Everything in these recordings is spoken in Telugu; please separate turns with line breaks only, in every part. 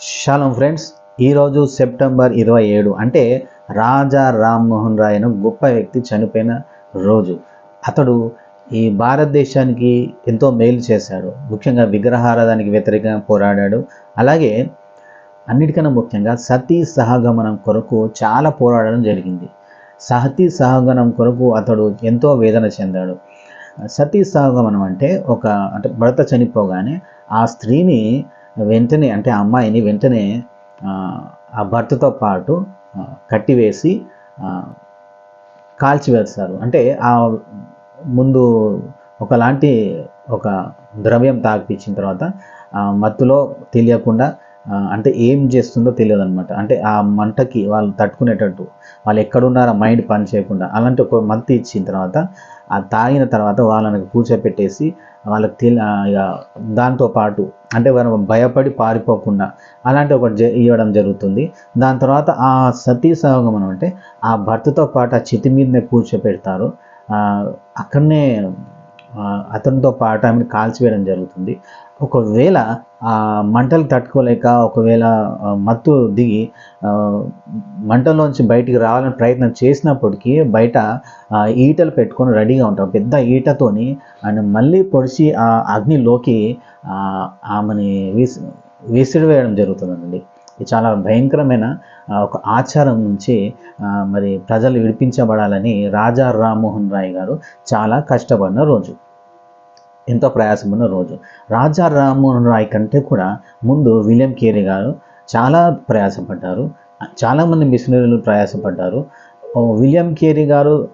షాలం ఫ్రెండ్స్ ఈరోజు సెప్టెంబర్ ఇరవై ఏడు అంటే రాజా రామ్మోహన్ రాయ్ అనే గొప్ప వ్యక్తి చనిపోయిన రోజు. అతడు ఈ భారతదేశానికి ఎంతో మేలు చేశాడు. ముఖ్యంగా విగ్రహారాధానికి వ్యతిరేకంగా పోరాడాడు. అలాగే అన్నిటికన్నా ముఖ్యంగా సతీ సహగమనం కొరకు చాలా పోరాడడం జరిగింది. సతీ సహగమనం కొరకు అతడు ఎంతో వేదన చెందాడు. సతీ సహగమనం అంటే ఒక అంటే భర్త చనిపోగానే ఆ స్త్రీని వెంటనే అంటే ఆ అమ్మాయిని వెంటనే ఆ, భర్తతో పాటు కట్టివేసి కాల్చివేస్తారు. అంటే ఆ ముందు ఒకలాంటి ఒక ద్రవ్యం తాగిపించిన తర్వాత ఆ మత్తులో తెలియకుండా అంటే ఏం చేస్తుందో తెలియదు అనమాట అంటే ఆ మంటకి వాళ్ళు తట్టుకునేటట్టు వాళ్ళు ఎక్కడున్నారో మైండ్ పని చేయకుండా అలాంటి ఒక మత్తు ఇచ్చిన తర్వాత ఆ తాగిన తర్వాత వాళ్ళని కూర్చోపెట్టేసి వాళ్ళకి తెలి ఇక దాంతో పాటు అంటే వాళ్ళు భయపడి పారిపోకుండా అలాంటి ఒకటి జ- ఇవ్వడం జరుగుతుంది. దాని తర్వాత ఆ సతీ సహగమనం అంటే ఆ భర్తతో పాటు ఆ చితి మీదనే కూర్చోపెడతారు. అక్కడనే అతనితో పాటు ఆమెను కాల్చివేయడం జరుగుతుంది. ఒకవేళ ఆ మంటలు తట్టుకోలేక ఒకవేళ మత్తు దిగి మంటల్లోంచి మంటలోంచి బయటికి రావాలని ప్రయత్నం చేసినప్పటికీ బయట ఈటలు పెట్టుకొని రెడీగా ఉంటాం. పెద్ద ఈటతోని ఆయన మళ్ళీ పొడిచి ఆ అగ్నిలోకి ఆమెని విసి విసిడి వేయడం జరుగుతుందండి. ఇది చాలా భయంకరమైన ఒక ఆచారం నుంచి మరి ప్రజలు విడిపించబడాలని రాజా రామ్మోహన్ రాయ్ గారు చాలా కష్టపడిన రోజు. ఎంతో ప్రయాసమైన రోజు. రాజా రామ్మోహన్ రాయ్ కంటే కూడా ముందు విలియం కేరీ గారు చాలా ప్రయాసపడ్డారు. చాలామంది మిషనరీలు ప్రయాసపడ్డారు. విలియం కేరీ గారు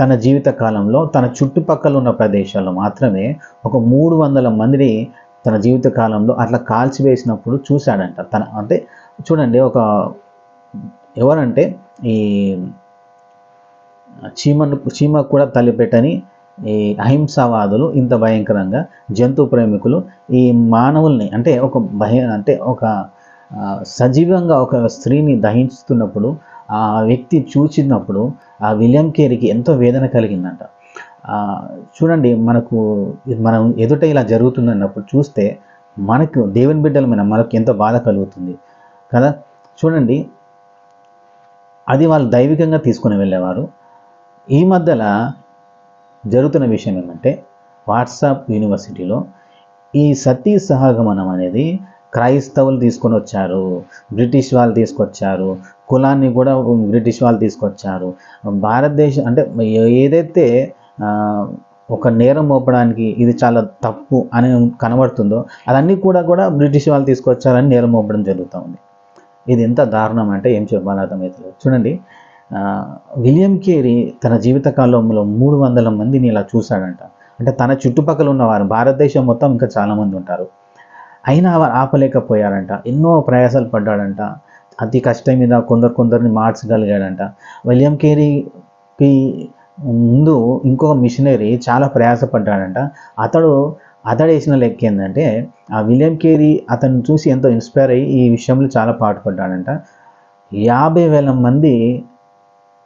తన జీవిత కాలంలో తన చుట్టుపక్కల ఉన్న ప్రదేశాల్లో మాత్రమే ఒక మూడు వందల మందిని తన జీవిత కాలంలో అట్లా కాల్చివేసినప్పుడు చూశాడంట. తన అంటే చూడండి ఒక ఎవరంటే ఈ చీమను చీమకు కూడా తల్లిపెట్టని ఈ అహింసావాదులు ఇంత భయంకరంగా జంతు ప్రేమికులు ఈ మానవుల్ని అంటే ఒక భయ అంటే ఒక సజీవంగా ఒక స్త్రీని దహించుతున్నప్పుడు ఆ వ్యక్తి చూచినప్పుడు ఆ విలియం కేరికి ఎంతో వేదన కలిగిందంట. చూడండి మనకు ఇది మనం ఎదుట ఇలా జరుగుతుందన్నప్పుడు చూస్తే మనకు దేవుని మీద మనకు ఎంతో బాధ కలుగుతుంది కదా. చూడండి అది వాళ్ళు దైవికంగా తీసుకుని వెళ్ళేవారు. ఈ మధ్యలో జరుగుతున్న విషయం ఏమంటే వాట్సాప్ యూనివర్సిటీలో ఈ సతీ సహగమనం అనేది క్రైస్తవులు తీసుకొని వచ్చారు బ్రిటిష్ వాళ్ళు తీసుకొచ్చారు కులాన్ని కూడా బ్రిటిష్ వాళ్ళు తీసుకొచ్చారు. భారతదేశం అంటే ఏదైతే ఒక నేరం మోపడానికి ఇది చాలా తప్పు అని కనబడుతుందో అదన్నీ కూడా కూడా బ్రిటిష్ వాళ్ళు తీసుకొచ్చారని నేరం మోపడం జరుగుతూ ఉంది. ఇది ఎంత దారుణం అంటే ఏం చెప్పాలో అర్థమవుతుంది చూడండి విలియం కేరీ తన జీవితకాలంలో మూడు వందల మందిని ఇలా చూశాడంట. అంటే తన చుట్టుపక్కల ఉన్నవారు భారతదేశం మొత్తం ఇంకా చాలామంది ఉంటారు. అయినా వారు ఆపలేకపోయారంట. ఎన్నో ప్రయాసాలు పడ్డాడంట. అతి కష్టం మీద కొందరు కొందరిని మార్చగలిగాడంట. విలియం కేరీకి ముందు ఇంకో మిషనరీ చాలా ప్రయాసపడ్డాడంట. అతడు అతడు వేసిన లెక్క ఏంటంటే ఆ విలియం కేరీ అతను చూసి ఎంతో ఇన్స్పైర్ అయ్యి ఈ విషయంలో చాలా పాటుపడ్డాడంట. యాభై వేల మంది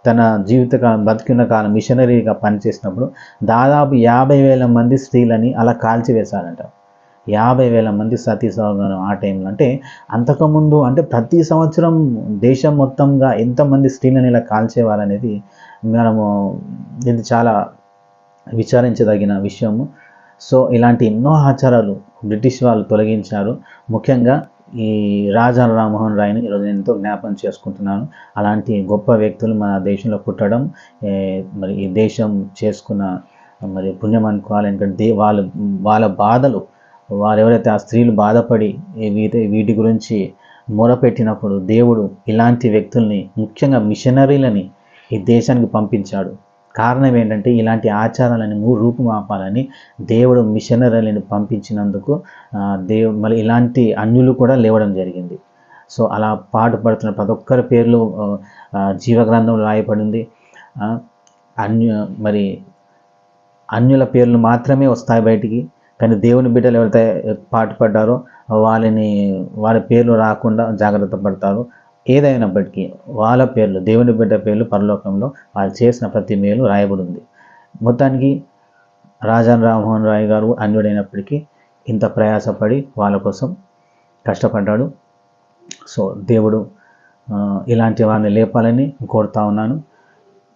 తన జీవితకాలం బతికిన కాలం మిషనరీగా పనిచేసినప్పుడు దాదాపు యాభై వేల మంది స్త్రీలని అలా కాల్చివేశారంట. యాభై వేల మంది సతీ సహగమనం ఆ టైంలో. అంటే అంతకుముందు అంటే ప్రతి సంవత్సరం దేశం మొత్తంగా ఎంతమంది స్త్రీలను ఇలా కాల్చేవారనేది మనము ఇది చాలా విచారించదగిన విషయము. సో ఇలాంటి ఎన్నో ఆచారాలు బ్రిటిష్ వాళ్ళు తొలగించారు. ముఖ్యంగా ఈ రాజా రామ్మోహన్ రాయ్ని ఈరోజు నేను ఎంతో జ్ఞాపకం చేసుకుంటున్నాను. అలాంటి గొప్ప వ్యక్తులు మన దేశంలో పుట్టడం మరి ఈ దేశం చేసుకున్న మరి పుణ్యం అనుకోవాలి ఎందుకంటే దే- వాళ్ళ వాళ్ళ బాధలు వారు ఎవరైతే ఆ స్త్రీలు బాధపడి వీటి వీటి గురించి మొరపెట్టినప్పుడు దేవుడు ఇలాంటి వ్యక్తుల్ని ముఖ్యంగా మిషనరీలని ఈ దేశానికి పంపించాడు. కారణం ఏంటంటే ఇలాంటి ఆచారాలని రూపుమాపాలని దేవుడు మిషనరీలను పంపించినందుకు దేవు మళ్ళీ ఇలాంటి అన్యులు కూడా లేవడం జరిగింది. సో అలా పాటుపడుతున్న ప్రతి ఒక్కరి పేర్లు జీవగ్రంథంలో రాయబడింది అన్యు మరి అన్యుల పేర్లు మాత్రమే వస్తాయి బయటికి. కానీ దేవుని బిడ్డలు ఎవరైతే పాటుపడ్డారో వాళ్ళని వాళ్ళ పేర్లు రాకుండా జాగ్రత్త పడతారు. ఏదైనప్పటికీ వాళ్ళ పేర్లు దేవుని బిడ్డ పేర్లు పరలోకంలో వాళ్ళు చేసిన ప్రతి మేలు రాయబడి ఉంది మొత్తానికి రాజా రామ్మోహన్ రాయ్ గారు అన్యుడైనప్పటికీ ఇంత ప్రయాసపడి వాళ్ళ కోసం కష్టపడ్డాడు. సో దేవుడు ఇలాంటి వారిని లేపాలని కోరుతా ఉన్నాను.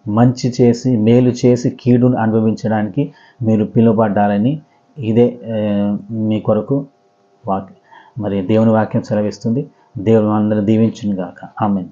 మంచి చేసి మేలు చేసి కీడును అనుభవించడానికి మీరు పిలువబడ్డాలని ఇదే మీ కొరకు వాక్ మరి దేవుని వాక్యం సెలవిస్తుంది. దేవుడు అందరిని దీవించును గాక ఆమెన్.